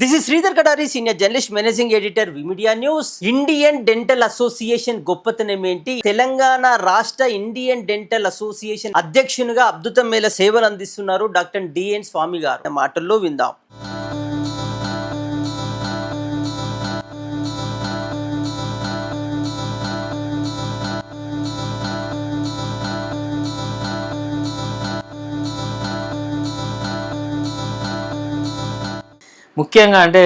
This is Sridhar Kadari senior journalist managing editor V media news Indian dental association గొప్పతనం ఏంటి? తెలంగాణ రాష్ట్ర Indian dental association అధ్యక్షునిగా అద్భుతం మేళ సేవలు అందిస్తున్నారు డాక్టర్ డిఎన్ స్వామి గారు. మాటల్లో విందాం. ముఖ్యంగా అంటే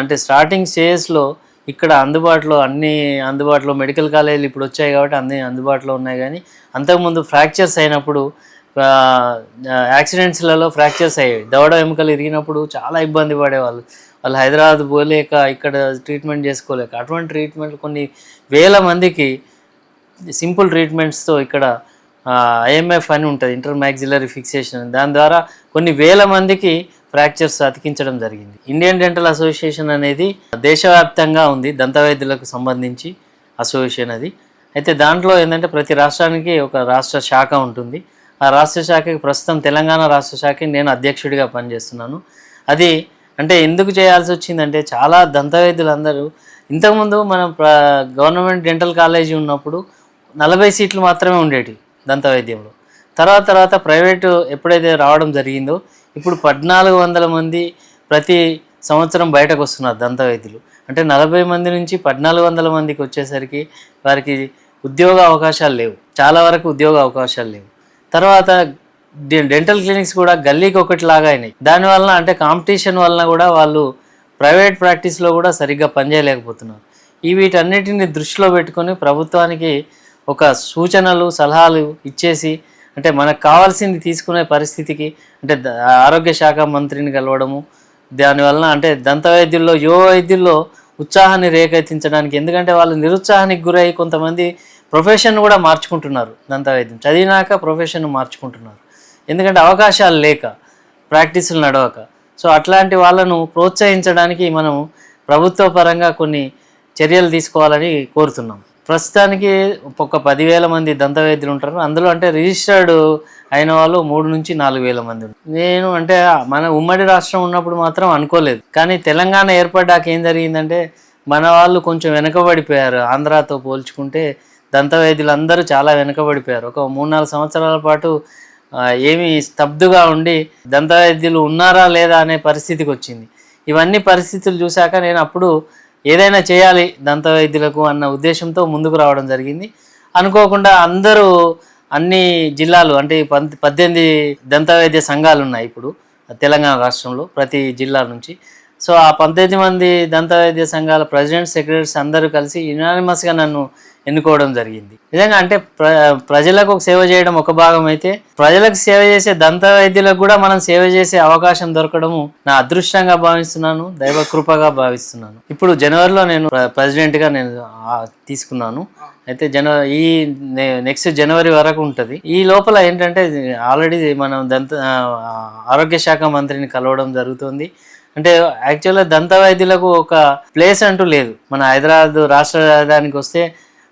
అంటే స్టార్టింగ్ స్టేజెస్లో ఇక్కడ అందుబాటులో అన్ని అందుబాటులో మెడికల్ కాలేజీలు ఇప్పుడు వచ్చాయి కాబట్టి అన్ని అందుబాటులో ఉన్నాయి కానీ అంతకుముందు ఫ్రాక్చర్స్ అయినప్పుడు యాక్సిడెంట్స్లలో ఫ్రాక్చర్స్ అయ్యాయి దవడ ఎముకలు ఇరిగినప్పుడు చాలా ఇబ్బంది పడేవాళ్ళు. వాళ్ళు హైదరాబాద్ పోలేక ఇక్కడ ట్రీట్మెంట్ చేసుకోలేక. అటువంటి ట్రీట్మెంట్ కొన్ని వేల మందికి సింపుల్ ట్రీట్మెంట్స్తో ఇక్కడ ఐఎంఎఫ్ అని ఉంటుంది. ఇంటర్ మ్యాక్సిలరీ ఫిక్సేషన్ దాని ద్వారా కొన్ని వేల మందికి ఫ్రాక్చర్స్ అతికించడం జరిగింది. ఇండియన్ డెంటల్ అసోసియేషన్ అనేది దేశవ్యాప్తంగా ఉంది దంతవైద్యులకు సంబంధించి అసోసియేషన్ అది. అయితే దాంట్లో ఏంటంటే ప్రతి రాష్ట్రానికి ఒక రాష్ట్ర శాఖ ఉంటుంది. ఆ రాష్ట్ర శాఖకి ప్రస్తుతం తెలంగాణ రాష్ట్ర శాఖకి నేను అధ్యక్షుడిగా పనిచేస్తున్నాను. అది అంటే ఎందుకు చేయాల్సి వచ్చిందంటే చాలా దంతవైద్యులు అందరూ ఇంతకుముందు మనం గవర్నమెంట్ డెంటల్ కాలేజీ ఉన్నప్పుడు నలభై సీట్లు మాత్రమే ఉండేవి దంతవైద్యంలో. తర్వాత తర్వాత ప్రైవేటు ఎప్పుడైతే రావడం జరిగిందో ఇప్పుడు పద్నాలుగు వందల మంది ప్రతి సంవత్సరం బయటకు వస్తున్నారు దంతవైద్యులు. అంటే నలభై మంది నుంచి పద్నాలుగు వందల మందికి వచ్చేసరికి వారికి ఉద్యోగ అవకాశాలు లేవు. చాలా వరకు ఉద్యోగ అవకాశాలు లేవు. తర్వాత డె- డెంటల్ క్లినిక్స్ కూడా గల్లీకి ఒకటి లాగా అయినాయి. దానివల్ల అంటే కాంపిటీషన్ వలన కూడా వాళ్ళు ప్రైవేట్ ప్రాక్టీస్లో కూడా సరిగ్గా పనిచేయలేకపోతున్నారు. ఈ వీటన్నిటిని దృష్టిలో పెట్టుకొని ప్రభుత్వానికి ఒక సూచనలు సలహాలు ఇచ్చేసి అంటే మనకు కావాల్సింది తీసుకునే పరిస్థితికి అంటే ఆరోగ్య శాఖ మంత్రిని కలవడము దానివలన అంటే దంత వైద్యుల్లో యువ వైద్యుల్లో ఉత్సాహాన్ని రేకెత్తించడానికి ఎందుకంటే వాళ్ళు నిరుత్సాహానికి గురై కొంతమంది ప్రొఫెషన్ కూడా మార్చుకుంటున్నారు దంత వైద్యం. చదివినాక ప్రొఫెషన్ మార్చుకుంటున్నారు. ఎందుకంటే అవకాశాలు లేక ప్రాక్టీసులు నడవక. సో అట్లాంటి వాళ్ళను ప్రోత్సహించడానికి మనం ప్రభుత్వ పరంగా కొన్ని చర్యలు తీసుకోవాలని కోరుతున్నాం. ప్రస్తుతానికి ఒక పదివేల మంది దంతవైద్యులు ఉంటారు. అందులో అంటే రిజిస్టర్డ్ అయిన వాళ్ళు మూడు నుంచి నాలుగు వేల మంది నేను అంటే మన ఉమ్మడి రాష్ట్రం ఉన్నప్పుడు మాత్రం అనుకోలేదు. కానీ తెలంగాణ ఏర్పడ్డాక ఏం జరిగిందంటే మన వాళ్ళు కొంచెం వెనకబడిపోయారు. ఆంధ్రాతో పోల్చుకుంటే దంతవైద్యులు అందరూ చాలా వెనకబడిపోయారు. ఒక మూడు నాలుగు సంవత్సరాల పాటు ఏమి స్తబ్దుగా ఉండి దంతవైద్యులు ఉన్నారా లేదా అనే పరిస్థితికి వచ్చింది. ఇవన్నీ పరిస్థితులు చూశాక నేను అప్పుడు ఏదైనా చేయాలి దంత వైద్యులకు అన్న ఉద్దేశంతో ముందుకు రావడం జరిగింది. అనుకోకుండా అందరూ అన్ని జిల్లాలు అంటే ఈ పద్దెనిమిది దంత వైద్య సంఘాలు ఉన్నాయి ఇప్పుడు తెలంగాణ రాష్ట్రంలో ప్రతి జిల్లా నుంచి. సో ఆ పంతొమ్మిది మంది దంత వైద్య సంఘాల ప్రెసిడెంట్ సెక్రటరీస్ అందరూ కలిసి యునానిమస్గా నన్ను ఎన్నుకోవడం జరిగింది. నిజంగా అంటే ప్ర ప్రజలకు సేవ చేయడం ఒక భాగం అయితే ప్రజలకు సేవ చేసే దంత వైద్యులకు కూడా మనం సేవ చేసే అవకాశం దొరకడము నా అదృష్టంగా భావిస్తున్నాను దైవ కృపగా భావిస్తున్నాను. ఇప్పుడు జనవరిలో నేను ప్రెసిడెంట్గా నేను తీసుకున్నాను. అయితే జనవరి ఈ నెక్స్ట్ జనవరి వరకు ఉంటుంది. ఈ లోపల ఏంటంటే ఆల్రెడీ మనం దంత ఆరోగ్య శాఖ మంత్రిని కలవడం జరుగుతుంది. అంటే యాక్చువల్గా దంత వైద్యులకు ఒక ప్లేస్ అంటూ లేదు. మన హైదరాబాద్ రాష్ట్ర రాజధానికి వస్తే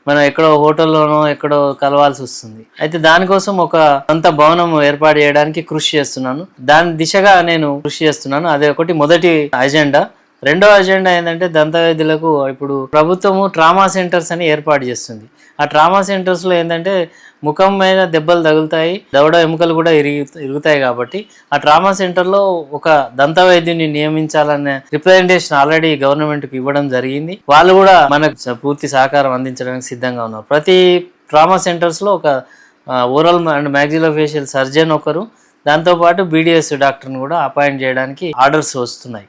మనం ఎక్కడో హోటల్లోనో ఎక్కడో కలవాల్సి వస్తుంది. అయితే దానికోసం ఒక సొంత భవనం ఏర్పాటు చేయడానికి కృషి చేస్తున్నాను. దాని దిశగా నేను కృషి చేస్తున్నాను. అదే ఒకటి మొదటి అజెండా. రెండో అజెండా ఏంటంటే దంత వైద్యులకు ఇప్పుడు ప్రభుత్వము ట్రామా సెంటర్స్ అని ఏర్పాటు చేస్తుంది. ఆ ట్రామా సెంటర్స్లో ఏంటంటే ముఖం మీద దెబ్బలు తగులుతాయి దవడ ఎముకలు కూడా ఇరిగి ఇరుగుతాయి కాబట్టి ఆ ట్రామా సెంటర్లో ఒక దంత వైద్యుని నియమించాలనే రిప్రజెంటేషన్ ఆల్రెడీ గవర్నమెంట్కి ఇవ్వడం జరిగింది. వాళ్ళు కూడా మనకు పూర్తి సహకారం అందించడానికి సిద్ధంగా ఉన్నారు. ప్రతి ట్రామా సెంటర్స్లో ఒక ఓరల్ అండ్ మ్యాగ్జిలోఫేషియల్ సర్జన్ ఒకరు. దాంతోపాటు బీడిఎస్ డాక్టర్ని కూడా అపాయింట్ చేయడానికి ఆర్డర్స్ వస్తున్నాయి.